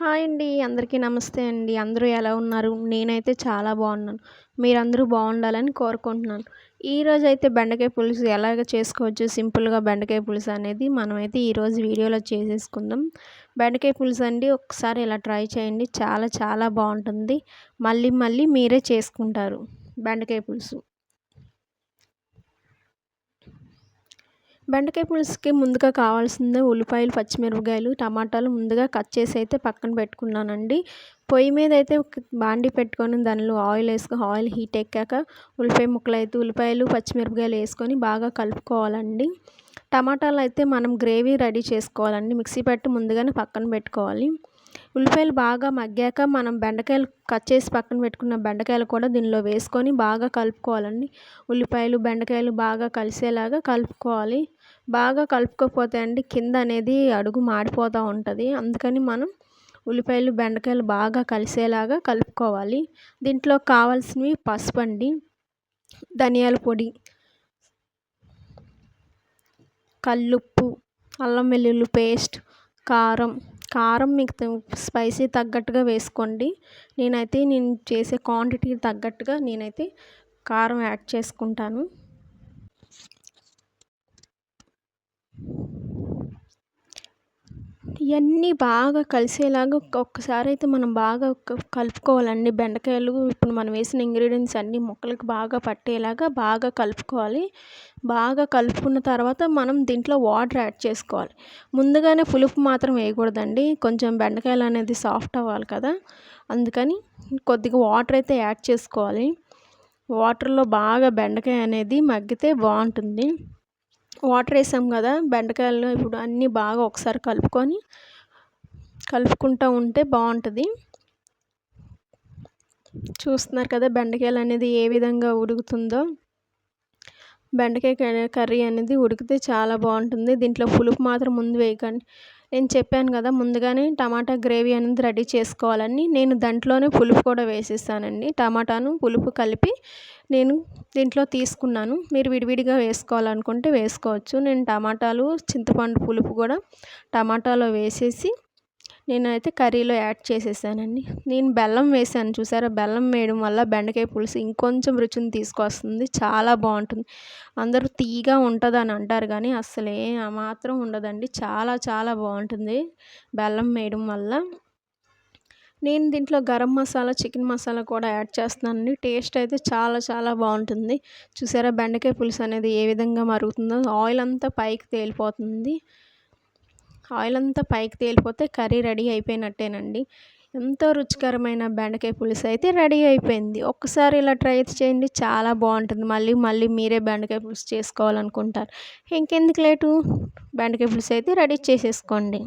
Hi అండి అందరికీ నమస్తే అండి. అందరూ ఎలా ఉన్నారు? నేనైతే చాలా బాగున్నాను. మీరందరూ బాగుండాలని కోరుకుంటున్నాను. ఈరోజు అయితే బెండకాయ పులుసు ఎలాగ చేసుకోవచ్చు? సింపుల్గా బెండకాయ పులుసు అనేది మనమైతే ఈరోజు వీడియోలో చేసేసుకుందాం. బెండకాయ పులుసు అండి ఒకసారి ఇలా ట్రై చేయండి. చాలా చాలా బాగుంటుంది. మళ్ళీ మళ్ళీ మీరే చేసుకుంటారు బెండకాయ పులుసు. బెండకాయ పులుసుకి ముందుగా కావాల్సిందే ఉల్లిపాయలు పచ్చిమిరపకాయలు టమాటాలు ముందుగా కట్ చేసి అయితే పక్కన పెట్టుకున్నానండి. పొయ్యి మీద అయితే బాండి పెట్టుకొని దానిలో ఆయిల్ వేసుకొని ఆయిల్ హీట్ ఎక్కాక ఉల్లిపాయ ముక్కలు అయితే ఉల్లిపాయలు పచ్చిమిరపకాయలు వేసుకొని బాగా కలుపుకోవాలండి. టమాటాలు అయితే మనం గ్రేవీ రెడీ చేసుకోవాలండి. మిక్సీ పెట్టి ముందుగానే పక్కన పెట్టుకోవాలి. ఉల్లిపాయలు బాగా మగ్గాక మనం బెండకాయలు కట్ చేసి పక్కన పెట్టుకున్న బెండకాయలు కూడా దీనిలో వేసుకొని బాగా కలుపుకోవాలండి. ఉల్లిపాయలు బెండకాయలు బాగా కలిసేలాగా కలుపుకోవాలి. బాగా కలుపుకోకపోతే అండి కింద అనేది అడుగు మాడిపోతూ ఉంటుంది. అందుకని మనం ఉల్లిపాయలు బెండకాయలు బాగా కలిసేలాగా కలుపుకోవాలి. దీంట్లో కావాల్సినవి పసుపు అండి ధనియాల పొడి కల్లుప్పు అల్లం వెల్లుల్లి పేస్ట్ కారం. కారం మీకు స్పైసీ తగ్గట్టుగా వేసుకోండి. నేనైతే నేను చేసే క్వాంటిటీకి తగ్గట్టుగా నేనైతే కారం యాడ్ చేసుకుంటాను. ఇవన్నీ బాగా కలిసేలాగా ఒక్కసారి అయితే మనం బాగా కలుపుకోవాలండి. బెండకాయలు ఇప్పుడు మనం వేసిన ఇంగ్రీడియంట్స్ అన్నీ ముక్కలకి బాగా పట్టేలాగా బాగా కలుపుకోవాలి. బాగా కలుపుకున్న తర్వాత మనం దీంట్లో వాటర్ యాడ్ చేసుకోవాలి. ముందుగానే పులుపు మాత్రం వేయకూడదండి. కొంచెం బెండకాయలు అనేది సాఫ్ట్ అవ్వాలి కదా. అందుకని కొద్దిగా వాటర్ అయితే యాడ్ చేసుకోవాలి. వాటర్లో బాగా బెండకాయ అనేది మగ్గితే బాగుంటుంది. వాటర్ వేసాం కదా బెండకాయలు ఇప్పుడు అన్నీ బాగా ఒకసారి కలుపుకొని కలుపుకుంటూ ఉంటే బాగుంటుంది. చూస్తున్నారు కదా బెండకాయలు అనేది ఏ విధంగా ఉడుకుతుందో. బెండకాయ కర్రీ అనేది ఉడికితే చాలా బాగుంటుంది. దీంట్లో పులుపు మాత్రం ముందు వేయకండి. నేను చెప్పాను కదా ముందుగానే టమాటా గ్రేవీ అనేది రెడీ చేసుకోవాలని. నేను దాంట్లోనే పులుపు కూడా వేసేసానండి. టమాటాను పులుపు కలిపి నేను దీంట్లో తీసుకున్నాను. మీరు విడివిడిగా వేసుకోవాలనుకుంటే వేసుకోవచ్చు. నేను టమాటాలు చింతపండు పులుపు కూడా టమాటాలో వేసేసి నేనైతే కర్రీలో యాడ్ చేసేసానండి. నేను బెల్లం వేసాను చూసారా? బెల్లం వేయడం వల్ల బెండకాయ పులుసు ఇంకొంచెం రుచిని తీసుకొస్తుంది. చాలా బాగుంటుంది. అందరూ తీగా ఉంటుందని అంటారు కానీ అసలే మాత్రం ఉండదండి. చాలా చాలా బాగుంటుంది బెల్లం వేయడం వల్ల. నేను దీంట్లో గరం మసాలా చికెన్ మసాలా కూడా యాడ్ చేస్తున్నానండి. టేస్ట్ అయితే చాలా చాలా బాగుంటుంది. చూసారా బెండకాయ పులుసు అనేది ఏ విధంగా మరుగుతుందో. ఆయిల్ అంతా పైకి తేలిపోతుంది. ఆయిల్ అంతా పైకి తేలిపోతే కర్రీ రెడీ అయిపోయినట్టేనండి. ఎంతో రుచికరమైన బెండకాయ పులుసు అయితే రెడీ అయిపోయింది. ఒక్కసారి ఇలా ట్రై చేయండి చాలా బాగుంటుంది. మళ్ళీ మళ్ళీ మీరే బెండకాయ పులుసు చేసుకోవాలనుకుంటారు. ఇంకెందుకు లేటు? బెండకాయ పులుసు అయితే రెడీ చేసేసుకోండి.